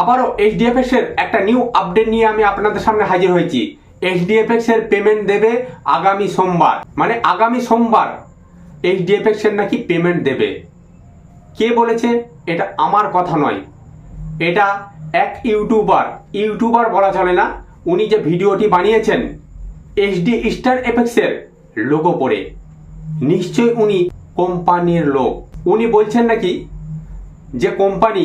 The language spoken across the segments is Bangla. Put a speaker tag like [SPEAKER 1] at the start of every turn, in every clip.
[SPEAKER 1] আবারও এইচডিএফএস এর একটা নিউ আপডেট নিয়ে আমি আপনাদের সামনে হাজির হয়েছি। এইচডিএফএক্স এর পেমেন্ট দেবে আগামী সোমবার। মানে আগামী সোমবার এইচ এইচডিএফএক্স এর নাকি পেমেন্ট দেবে। কে বলেছে? এটা আমার কথা নয়। এটা এক ইউটিউবার। ইউটিউবার বলা চলে না। উনি যে ভিডিওটি বানিয়েছেন এইচডি স্টার এফেক্সের লোগো পরে। নিশ্চয় উনি কোম্পানির লোক। উনি বলছেন নাকি যে কোম্পানি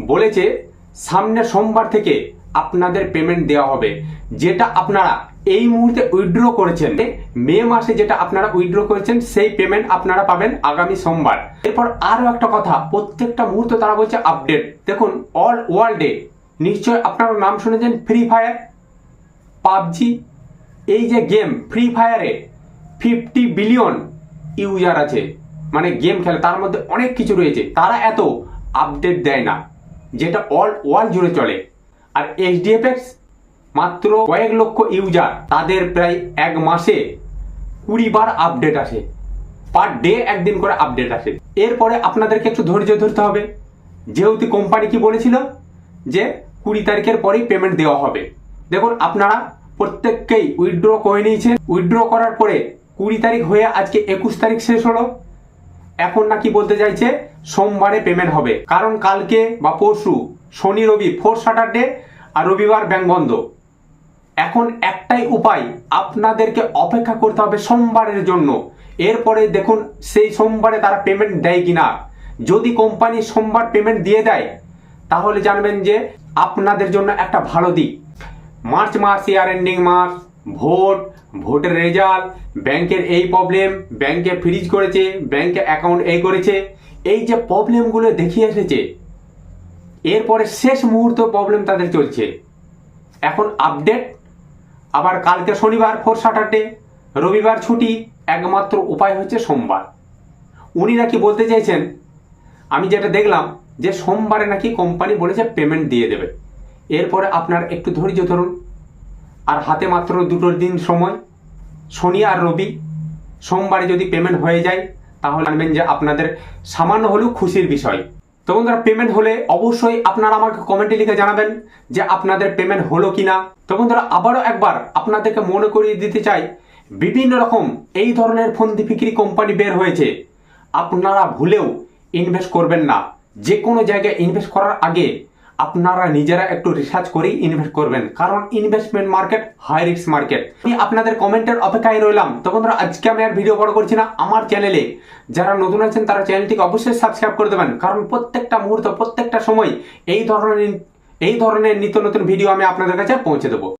[SPEAKER 1] বলেছে সামনে সোমবার থেকে আপনাদের পেমেন্ট দেওয়া হবে। যেটা আপনারা এই মুহূর্তে উইথড্র করেছেন, মে মাসে যেটা আপনারা উইথড্র করেছেন, সেই পেমেন্ট আপনারা পাবেন আগামী সোমবার। এরপর আরও একটা কথা, প্রত্যেকটা মুহূর্তে তারা বলছে আপডেট দেখুন অল ওয়ার্ল্ডে নিশ্চয় আপনারা নাম শুনেছেন ফ্রি ফায়ার পাবজি, এই যে গেম ফ্রি ফায়ারে ফিফটি বিলিয়ন ইউজার আছে। মানে গেম খেলে, তার মধ্যে অনেক কিছু রয়েছে। তারা এত আপডেট দেয় না। যেটা অল ওয়ার্ল্ড জুড়ে চলে। আর এইচডিএফএক্স মাত্র কয়েক লক্ষ ইউজার তাদের প্রায় এক মাসে কুড়ি বার আপডেট আসে। পার ডে একদিন করে আপডেট আসে। এরপরে আপনাদেরকে একটু ধৈর্য ধরতে হবে। যেহেতু কোম্পানি কি বলেছিল? যে কুড়ি তারিখের পরেই পেমেন্ট দেওয়া হবে। দেখুন, আপনারা প্রত্যেককেই উইথড্র করে নিয়েছেন। উইথড্র করার পরে কুড়ি তারিখ হয়ে আজকে একুশ তারিখ শেষ হলো। এখন নাকি বলতে চাইছে সোমবারে পেমেন্ট হবে। কারণ কালকে বা পরশু, শনি, রবি ফোর স্যাটারডে আর রবিবার ব্যাংক বন্ধ। এখন একটাই উপায়, আপনাদেরকে অপেক্ষা করতে হবে সোমবারের জন্য। এরপরে দেখুন, সেই সোমবারে তারা পেমেন্ট দেয় কিনা। যদি কোম্পানি সোমবার পেমেন্ট দিয়ে দেয়, তাহলে জানবেন যে আপনাদের জন্য একটা ভালো দিক। মার্চ মাস ইয়ার এন্ডিং মাস, ভোট ভোটের রেজাল্ট, ব্যাংকের এই প্রবলেম ব্যাংকে ফ্রিজ করেছে, ব্যাংকে অ্যাকাউন্ট এই করেছে। এই যে প্রবলেমগুলো দেখিয়ে এসেছে, এরপরে শেষ মুহূর্ত প্রবলেম তাদের চলছে। এখন আপডেট আবার কালকে শনিবার ফোর স্যাটারডে রবিবার ছুটি, একমাত্র উপায় হচ্ছে সোমবার। উনি নাকি বলতে চাইছেন, আমি যেটা দেখলাম, যে সোমবারে নাকি কোম্পানি বলেছে পেমেন্ট দিয়ে দেবে। এরপরে আপনার একটু ধৈর্য ধরুন, আর হাতে মাত্র দুটো দিন সময় শনি আর রবি সোমবারে যদি পেমেন্ট হয়ে যায়, তাহলে জানবেন যে আপনাদের সামান্য হলেও খুশির বিষয়। তো বন্ধুরা পেমেন্ট হলে অবশ্যই আপনারা আমাকে কমেন্টে লিখে জানাবেন যে আপনাদের পেমেন্ট হলো কি না তো বন্ধুরা, আবারও একবার আপনাদেরকে মনে করিয়ে দিতে চাই, বিভিন্ন রকম এই ধরনের ফন্দি ফিকিরি কোম্পানি বের হয়েছে। আপনারা ভুলেও ইনভেস্ট করবেন না। যে কোনো জায়গায় ইনভেস্ট করার আগে আপনারা নিজেরা একটু রিসার্চ করেই ইনভেস্ট করবেন। কারণ investment market high risk market আমি আপনাদের কমেন্টের অপেক্ষায় রইলাম। তো বন্ধুরা, আজকে আমি আর ভিডিও বড় করছি না। আমার চ্যানেলে যারা নতুন আছেন, তারা চ্যানেলটিকে অবশ্যই সাবস্ক্রাইব করে দেবেন। কারণ প্রত্যেকটা মুহূর্ত, প্রত্যেকটা সময় এই ধরনের এই ধরনের নিত্য নতুন ভিডিও আমি আপনাদের কাছে পৌঁছে দেবো।